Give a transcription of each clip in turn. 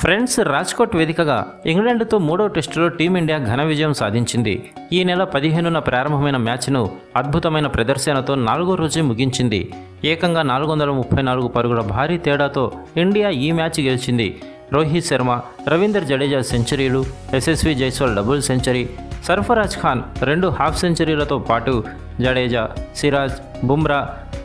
Friends Rajkot వేదికగా ఇంగ్లాండ్తో మూడో టెస్టులో టీమిండియా ఘన విజయం సాధించింది. ఈ నెల పదిహేనున ప్రారంభమైన మ్యాచ్ను అద్భుతమైన ప్రదర్శనతో నాలుగో రోజే ముగించింది. ఏకంగా నాలుగు వందల ముప్పై నాలుగు పరుగుల భారీ తేడాతో ఇండియా ఈ మ్యాచ్ గెలిచింది. రోహిత్ శర్మ రవీందర్ జడేజా సెంచరీలు యశస్వి జైస్వాల్ డబుల్ సెంచరీ సర్ఫరాజ్ ఖాన్ రెండు హాఫ్ సెంచరీలతో పాటు జడేజా సిరాజ్ బుమ్రా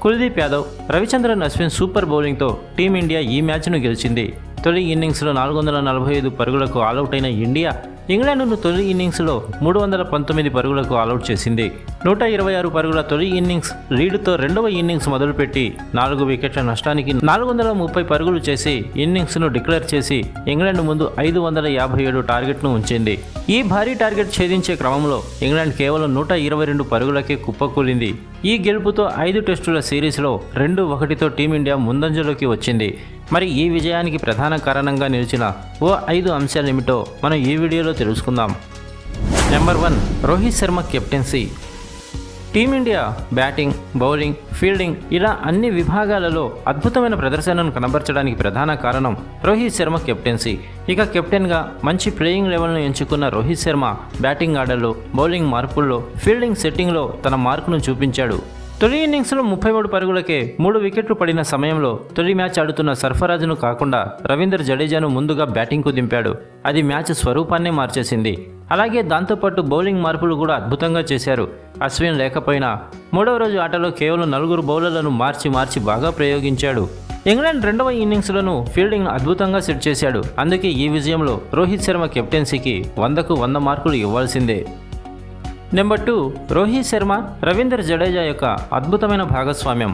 కుల్దీప్ యాదవ్ రవిచంద్రన్ అశ్విన్ సూపర్ బౌలింగ్తో టీమిండియా ఈ మ్యాచ్ను గెలిచింది. తొలి ఇన్నింగ్స్లో నాలుగు వందల నలభై ఐదు పరుగులకు ఆలౌట్ అయిన ఇండియా ఇంగ్లాండ్ను తొలి ఇన్నింగ్స్లో మూడు వందల పంతొమ్మిది పరుగులకు ఆలౌట్ చేసింది. నూట ఇరవై ఆరు పరుగుల తొలి ఇన్నింగ్స్ లీడ్తో రెండవ ఇన్నింగ్స్ మొదలుపెట్టి నాలుగు వికెట్ల నష్టానికి నాలుగు వందల ముప్పై పరుగులు చేసి ఇన్నింగ్స్ను డిక్లేర్ చేసి ఇంగ్లాండ్ ముందు ఐదు వందల యాభై ఏడు టార్గెట్ను ఉంచింది. ఈ భారీ టార్గెట్ ఛేదించే క్రమంలో ఇంగ్లాండ్ కేవలం నూట ఇరవై రెండు పరుగులకే కుప్పకూలింది. ఈ గెలుపుతో ఐదు టెస్టుల సిరీస్లో రెండు ఒకటితో టీమిండియా ముందంజలోకి వచ్చింది. మరి ఈ విజయానికి ప్రధాన కారణంగా నిలిచిన ఓ ఐదు అంశాలేమిటో మనం ఈ వీడియోలో తెలుసుకుందాం. Number one Rohit Sharma captaincy. Team India batting bowling fielding ఇలా అన్ని విభాగాలలో అద్భుతమైన ప్రదర్శనను కనబరచడానికి ప్రధాన కారణం రోహిత్ శర్మ కెప్టెన్సీ. ఇక కెప్టెన్గా మంచి ప్లేయింగ్ లెవెల్ను ఎంచుకున్న రోహిత్ శర్మ బ్యాటింగ్ ఆర్డర్లో బౌలింగ్ మార్పుల్లో ఫీల్డింగ్ సెట్టింగ్లో తన మార్కును చూపించాడు. తొలి ఇన్నింగ్స్లో ముప్పై మూడు పరుగులకే మూడు వికెట్లు పడిన సమయంలో తొలి మ్యాచ్ ఆడుతున్న సర్ఫరాజును కాకుండా రవీందర్ జడేజాను ముందుగా బ్యాటింగ్కు దింపాడు. అది మ్యాచ్ స్వరూపాన్నే మార్చేసింది. అలాగే దాంతోపాటు బౌలింగ్ మార్పులు కూడా అద్భుతంగా చేశారు. అశ్విన్ లేకపోయినా మూడవ రోజు ఆటలో కేవలం నలుగురు బౌలర్లను మార్చి మార్చి బాగా ప్రయోగించాడు. ఇంగ్లాండ్ రెండవ ఇన్నింగ్స్లను ఫీల్డింగ్ అద్భుతంగా సెట్ చేశాడు. అందుకే ఈ విజయంలో రోహిత్ శర్మ కెప్టెన్సీకి వందకు వంద మార్కులు ఇవ్వాల్సిందే. నెంబర్ టూ రోహిత్ శర్మ రవీందర్ జడేజా యొక్క అద్భుతమైన భాగస్వామ్యం.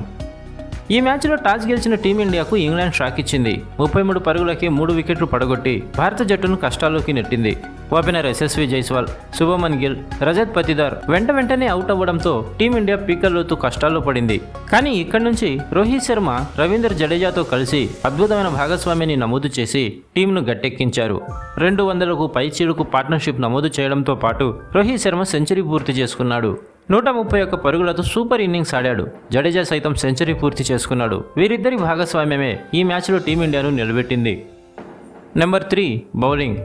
ఈ మ్యాచ్లో టాస్ గెలిచిన టీమిండియాకు ఇంగ్లాండ్ షాక్ ఇచ్చింది. ముప్పై మూడు పరుగులకి మూడు వికెట్లు పడగొట్టి భారత జట్టును కష్టాల్లోకి నెట్టింది. ఓపెనర్ యశస్వి జైస్వాల్ శుభమన్ గిల్ రజత్ పతిదార్ వెంట వెంటనే అవుట్ అవ్వడంతో టీమిండియా పీకల్లోతు కష్టాల్లో పడింది. కానీ ఇక్కడి నుంచి రోహిత్ శర్మ రవీందర్ జడేజాతో కలిసి అద్భుతమైన భాగస్వామ్యాన్ని నమోదు చేసి టీంను గట్టెక్కించారు. రెండు వందలకు పై చీడుకు పార్ట్నర్షిప్ నమోదు చేయడంతో పాటు రోహిత్ శర్మ సెంచరీ పూర్తి చేసుకున్నాడు. నూట ముప్పై ఒక్క పరుగులతో సూపర్ ఇన్నింగ్స్ ఆడాడు. జడేజా సైతం సెంచరీ పూర్తి చేసుకున్నాడు. వీరిద్దరి భాగస్వామ్యమే ఈ మ్యాచ్లో టీమిండియాను నిలబెట్టింది. Number three bowling.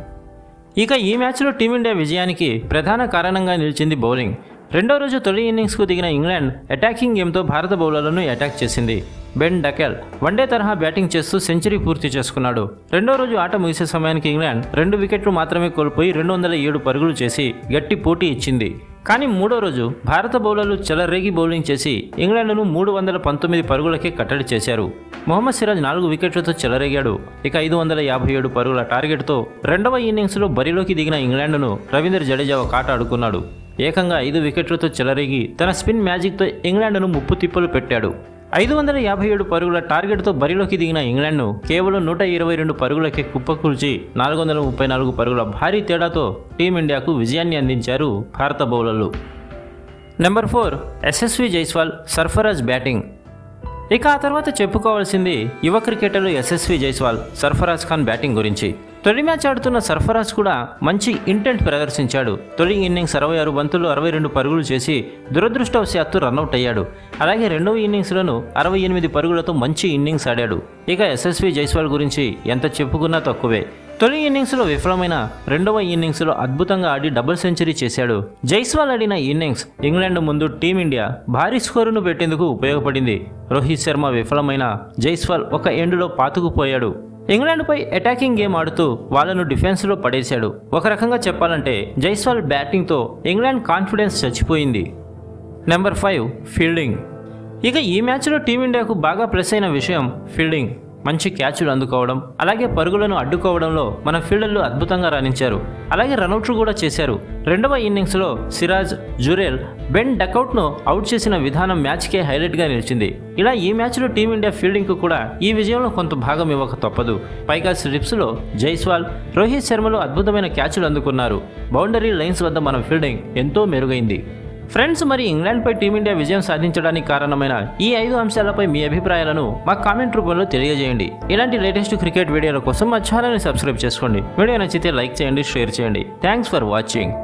ఇక ఈ మ్యాచ్లో టీమిండియా విజయానికి ప్రధాన కారణంగా నిలిచింది బౌలింగ్. రెండో రోజు తొలి ఇన్నింగ్స్కు దిగిన ఇంగ్లాండ్ అటాకింగ్ గేమ్తో భారత బౌలర్లను అటాక్ చేసింది. బెన్ డకెల్ వన్డే తరహా బ్యాటింగ్ చేస్తూ సెంచరీ పూర్తి చేసుకున్నాడు. రెండో రోజు ఆట ముగిసే సమయానికి ఇంగ్లాండ్ రెండు వికెట్లు మాత్రమే కోల్పోయి రెండు వందల ఏడు పరుగులు చేసి గట్టి పోటీ ఇచ్చింది. కానీ మూడో రోజు భారత బౌలర్లు చెలరేగి బౌలింగ్ చేసి ఇంగ్లాండ్ను మూడు వందల పంతొమ్మిది పరుగులకే కట్టడి చేశారు. మొహమ్మద్ సిరాజ్ నాలుగు వికెట్లతో చెలరేగాడు. ఇక ఐదు వందల యాభై ఏడు పరుగుల టార్గెట్తో రెండవ ఇన్నింగ్స్లో బరిలోకి దిగిన ఇంగ్లాండ్ను రవీంద్ర జడేజా ఒక ఆట ఆడుకున్నాడు. ఏకంగా ఐదు వికెట్లతో చెలరేగి తన స్పిన్ మ్యాజిక్తో ఇంగ్లాండ్ను ముప్పు తిప్పలు పెట్టాడు. ఐదు వందల యాభై ఏడు పరుగుల టార్గెట్తో బరిలోకి దిగిన ఇంగ్లాండ్ను కేవలం నూట ఇరవై రెండు పరుగులకే కుప్పకూల్చి నాలుగు వందల ముప్పై నాలుగు పరుగుల భారీ తేడాతో టీమిండియాకు విజయాన్ని అందించారు భారత బౌలర్లు. Number four Yashasvi Jaiswal Sarfaraz batting. ఇక ఆ తర్వాత చెప్పుకోవాల్సింది యువ క్రికెటర్లు ఎస్ఎస్వి జైస్వాల్ సర్ఫరాజ్ ఖాన్ బ్యాటింగ్ గురించి. తొలి మ్యాచ్ ఆడుతున్న సర్ఫరాజ్ కూడా మంచి ఇంటెంట్ ప్రదర్శించాడు. తొలి ఇన్నింగ్స్ అరవై ఆరు బంతులు అరవై రెండు పరుగులు చేసి దురదృష్టవశాత్తు రన్అట్ అయ్యాడు అలాగే రెండవ ఇన్నింగ్స్లోనూ అరవై ఎనిమిది పరుగులతో మంచి ఇన్నింగ్స్ ఆడాడు. ఇక ఎస్ఎస్వి జైస్వాల్ గురించి ఎంత చెప్పుకున్నా తక్కువే. తొలి ఇన్నింగ్స్లో విఫలమైన రెండవ ఇన్నింగ్స్లో అద్భుతంగా ఆడి డబుల్ సెంచరీ చేశాడు. జైస్వాల్ ఆడిన ఇన్నింగ్స్ ఇంగ్లాండ్ ముందు టీమిండియా భారీ స్కోరును పెట్టేందుకు ఉపయోగపడింది. రోహిత్ శర్మ విఫలమైన జైస్వాల్ ఒక ఎండులో పాతుకుపోయాడు. ఇంగ్లాండ్పై అటాకింగ్ గేమ్ ఆడుతూ వాళ్ళను డిఫెన్స్లో పడేశాడు. ఒక రకంగా చెప్పాలంటే జైస్వాల్ బ్యాటింగ్తో ఇంగ్లాండ్ కాన్ఫిడెన్స్ చచ్చిపోయింది. Number five fielding. ఇక ఈ మ్యాచ్లో టీమిండియాకు బాగా ప్లస్ అయిన విషయం ఫీల్డింగ్. మంచి క్యాచ్లు అందుకోవడం అలాగే పరుగులను అడ్డుకోవడంలో మన ఫీల్డర్లు అద్భుతంగా రాణించారు. అలాగే రనౌట్లు కూడా చేశారు. రెండవ ఇన్నింగ్స్లో సిరాజ్ జురేల్ బెన్ డకౌట్ను అవుట్ చేసిన విధానం మ్యాచ్కే హైలైట్గా నిలిచింది. ఇలా ఈ మ్యాచ్లో టీమిండియా ఫీల్డింగ్కు కూడా ఈ విజయంలో కొంత భాగం ఇవ్వక తప్పదు. పైగా స్లిప్స్లో జైస్వాల్ రోహిత్ శర్మలు అద్భుతమైన క్యాచ్లు అందుకున్నారు. బౌండరీ లైన్స్ వద్ద మన ఫీల్డింగ్ ఎంతో మెరుగైంది. ఫ్రెండ్స్ మరి ఇంగ్లాండ్పై టీమిండియా విజయం సాధించడానికి కారణమైన ఈ ఐదు అంశాలపై మీ అభిప్రాయాలను మా కామెంట్ రూపంలో తెలియజేయండి. ఇలాంటి లేటెస్ట్ క్రికెట్ వీడియోల కోసం మా ఛానల్ని సబ్స్క్రైబ్ చేసుకోండి. వీడియో నచ్చితే లైక్ చేయండి షేర్ చేయండి. Thanks for watching.